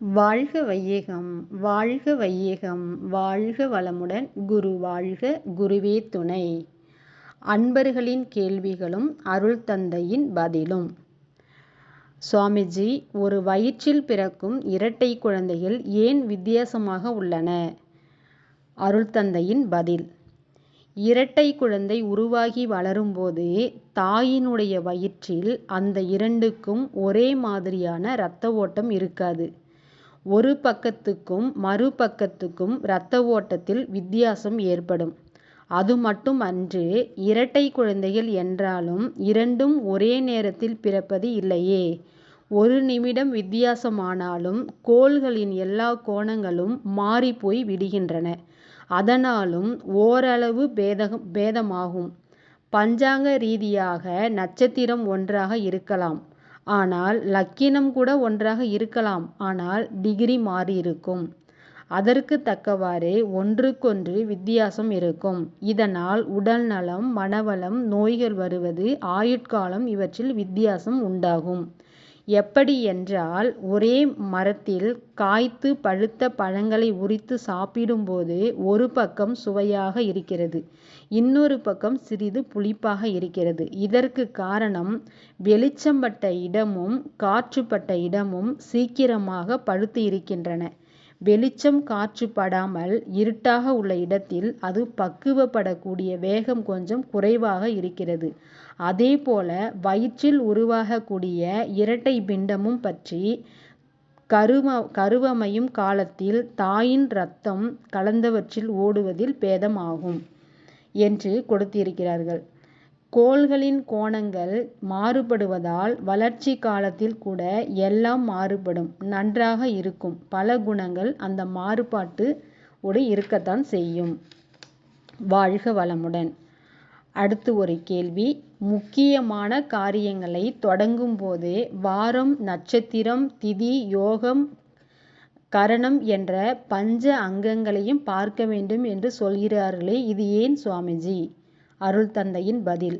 வாழ்க வையகம் வாழ்க வையகம் வாழ்க வளமுடன் குரு வாழ்க குருவே துணை. அன்பர்களின் கேள்விகளும் அருள் தந்தையின் பதிலும். சுவாமிஜி ஒரு வயிற்றில் பிறக்கும் இரட்டை குழந்தைகள் ஏன் வித்தியாசமாக உள்ளன? அருள் தந்தையின் பதில். இரட்டை குழந்தை உருவாகி வளரும்போது தாயினுடைய வயிற்றில் அந்த இரண்டுக்கும் ஒரே மாதிரியான இரத்த ஓட்டம் இருக்காது. ஒரு பக்கத்துக்கும் மறுபக்கத்துக்கும் இரத்த ஓட்டத்தில் வித்தியாசம் ஏற்படும். அது மட்டும் அன்று இரட்டை குழந்தைகள் என்றாலும் இரண்டும் ஒரே நேரத்தில் பிறப்பது இல்லையே. ஒரு நிமிடம் வித்தியாசமானாலும் கோள்களின் எல்லா கோணங்களும் மாறிப்போய் விடுகின்றன. அதனாலும் ஓரளவு பேதகம் பேதமாகும். பஞ்சாங்க ரீதியாக நட்சத்திரம் ஒன்றாக இருக்கலாம். ஆனால் லக்கினம் கூட ஒன்றாக இருக்கலாம் ஆனால் டிகிரி மாறியிருக்கும். அதற்கு தக்கவாறே ஒன்றுக்கொன்று வித்தியாசம் இருக்கும். இதனால் உடல் நலம் மனவளம் நோய்கள் வருவது ஆயுட்காலம் இவற்றில் வித்தியாசம் உண்டாகும். எப்படி என்றால் ஒரே மரத்தில் காய்த்து பழுத்த பழங்களை உரித்து சாப்பிடும்போது ஒரு பக்கம் சுவையாக இருக்கிறது இன்னொரு பக்கம் சிறிது புளிப்பாக இருக்கிறது. இதற்கு காரணம் வெளிச்சம்பட்ட இடமும் காற்றுப்பட்ட இடமும் சீக்கிரமாக பழுத்து இருக்கின்றன. வெளிச்சம் காற்று படாமல் இருட்டாக உள்ள இடத்தில் அது பக்குவப்படக்கூடிய வேகம் கொஞ்சம் குறைவாக இருக்கிறது. அதேபோல வயிற்றில் உருவாகக்கூடிய இரட்டை பிண்டமும் பற்றி கரும கருவமையும் காலத்தில் தாயின் இரத்தம் கலந்தவற்றில் ஓடுவதில் பேதமாகும் என்று கொடுத்திருக்கிறார்கள். கோள்களின் கோணங்கள் மாறுபடுவதால் வளர்ச்சி காலத்தில் கூட எல்லாம் மாறுபடும் நன்றாக இருக்கும். பல குணங்கள் அந்த மாறுபாட்டு ஓடு இருக்கத்தான் செய்யும். வாழ்க வளமுடன். அடுத்து ஒரு கேள்வி. முக்கியமான காரியங்களை தொடங்கும் போதே வாரம் நட்சத்திரம் திதி யோகம் கரணம் என்ற பஞ்ச அங்கங்களையும் பார்க்க வேண்டும் என்று சொல்கிறார்களே. இது ஏன் சுவாமிஜி? அருள் தந்தையின் பதில்.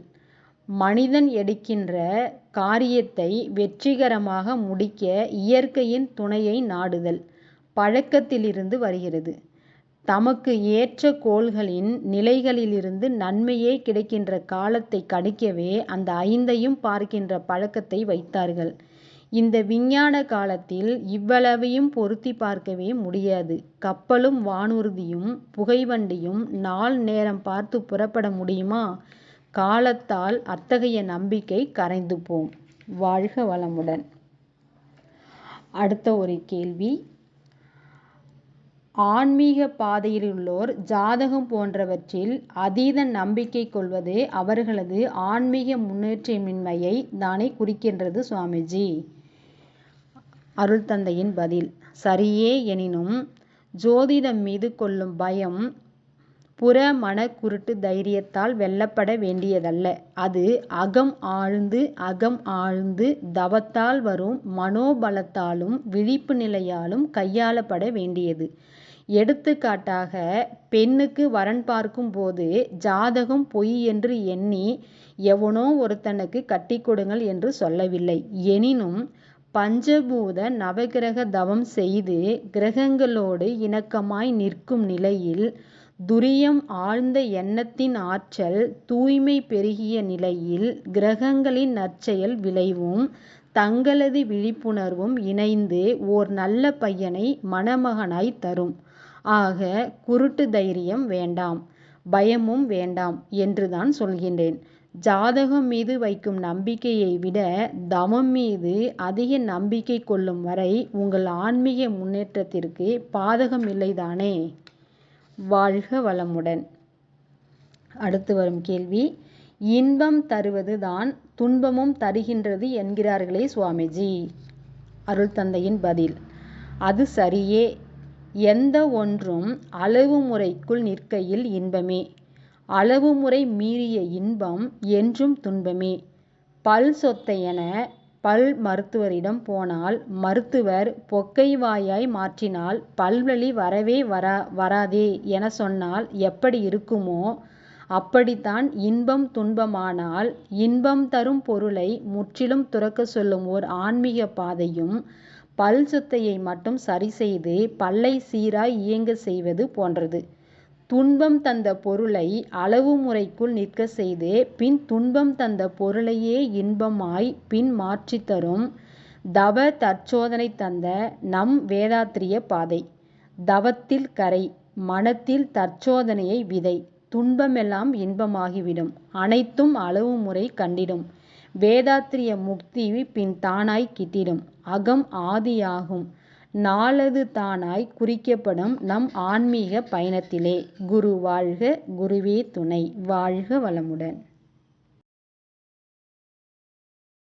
மனிதன் எடுக்கின்ற காரியத்தை வெற்றிகரமாக முடிக்க இயற்கையின் துணையை நாடுதல் பழக்கத்திலிருந்து வருகிறது. தமக்கு ஏற்ற கோள்களின் நிலைகளிலிருந்து நன்மையே கிடைக்கின்ற காலத்தை கணிக்கவே அந்த ஐந்தையும் பார்க்கின்ற பழக்கத்தை வைத்தார்கள். இந்த விஞ்ஞான காலத்தில் இவ்வளவையும் பொருத்தி பார்க்கவே முடியாது. கப்பலும் வானூர்தியும் புகைவண்டியும் நாள் நேரம் பார்த்து புறப்பட முடியுமா? காலத்தால் அத்தகைய நம்பிக்கை கரைந்து போம். வாழ்க வளமுடன். அடுத்த ஒரு கேள்வி. ஆன்மீக பாதையிலுள்ளோர் ஜாதகம் போன்றவற்றில் அதீத நம்பிக்கை கொள்வது அவர்களது ஆன்மீக முன்னேற்றமின்மையை தானே குறிக்கின்றது சுவாமிஜி. அருள் தந்தையின் பதில் சரியே எனினும் ஜோதிடம் மீது கொள்ளும் பயம் புற மனக்குருட்டு தைரியத்தால் வெல்லப்பட வேண்டியதல்ல. அது அகம் ஆழ்ந்து அகம் ஆழ்ந்து தவத்தால் வரும் மனோபலத்தாலும் விழிப்பு நிலையாலும் கையாளப்பட வேண்டியது. எடுத்துக்காட்டாக பெண்ணுக்கு வரன் பார்க்கும் போது ஜாதகம் பொய் என்று எண்ணி எவனோ ஒருத்தனுக்கு கட்டி கொடுங்கள் என்று சொல்லவில்லை. எனினும் பஞ்சபூத நவகிரக தவம் செய்து கிரகங்களோடு இணக்கமாய் நிற்கும் நிலையில் துரியம் ஆழ்ந்த எண்ணத்தின் ஆற்றல் தூய்மை பெருகிய நிலையில் கிரகங்களின் நற்செயல் விளைவும் தங்களது விழிப்புணர்வும் இணைந்து ஓர் நல்ல பையனை மணமகனாய் தரும். ஆக குருட்டு தைரியம் வேண்டாம் பயமும் வேண்டாம் என்றுதான் சொல்கின்றேன். ஜாதகம் மீது வைக்கும் நம்பிக்கையை விட தவம் மீது அதிக நம்பிக்கை கொள்ளும் வரை உங்கள் ஆன்மீக முன்னேற்றத்திற்கு பாதகம் இல்லைதானே? வாழ்க வளமுடன். அடுத்து வரும் கேள்வி இன்பம் தருவது தான் துன்பமும் தருகின்றது என்கிறார்களே சுவாமிஜி. அருள் தந்தையின் பதில் அது சரியே எந்த ஒன்றும் அளவு முறைக்குள் நிற்கையில் இன்பமே. அளவு முறை மீறிய இன்பம் என்றும் துன்பமே. பல் சொத்தையென பல் மருத்துவரிடம் போனால் மருத்துவர் பொக்கை வாயாய் மாற்றினால் பல்வலி வரவே வரா வராதே என சொன்னால் எப்படி இருக்குமோ அப்படித்தான் இன்பம் துன்பமானால் இன்பம் தரும் பொருளை முற்றிலும் துறக்க சொல்லும் ஓர் ஆன்மீக பாதையும் பல் சொத்தையை மட்டும் சரி செய்து பல்லை சீராய் இயங்க செய்வது போன்றது. துன்பம் தந்த பொருளை அளவு முறைக்குள் நிற்கச் செய்து பின் துன்பம் தந்த பொருளையே இன்பமாய் பின் மாற்றித் தரும் தவ தற்சோதனை தந்த நம் வேதாத்திரிய பாதை. தவத்தில் கரை. மனத்தில் தற்சோதனையை விதை. துன்பமெல்லாம் இன்பமாகிவிடும். அனைத்தும் அளவு முறை கண்டிடும். வேதாத்திரிய முக்தி பின் தானாய்க் கிட்டிடும். அகம் ஆதியாகும் நாளது தானாய் குறிக்கப்படும் நம் ஆன்மீக பயணத்திலே. குரு வாழ்க குருவே துணை. வாழ்க வளமுடன்.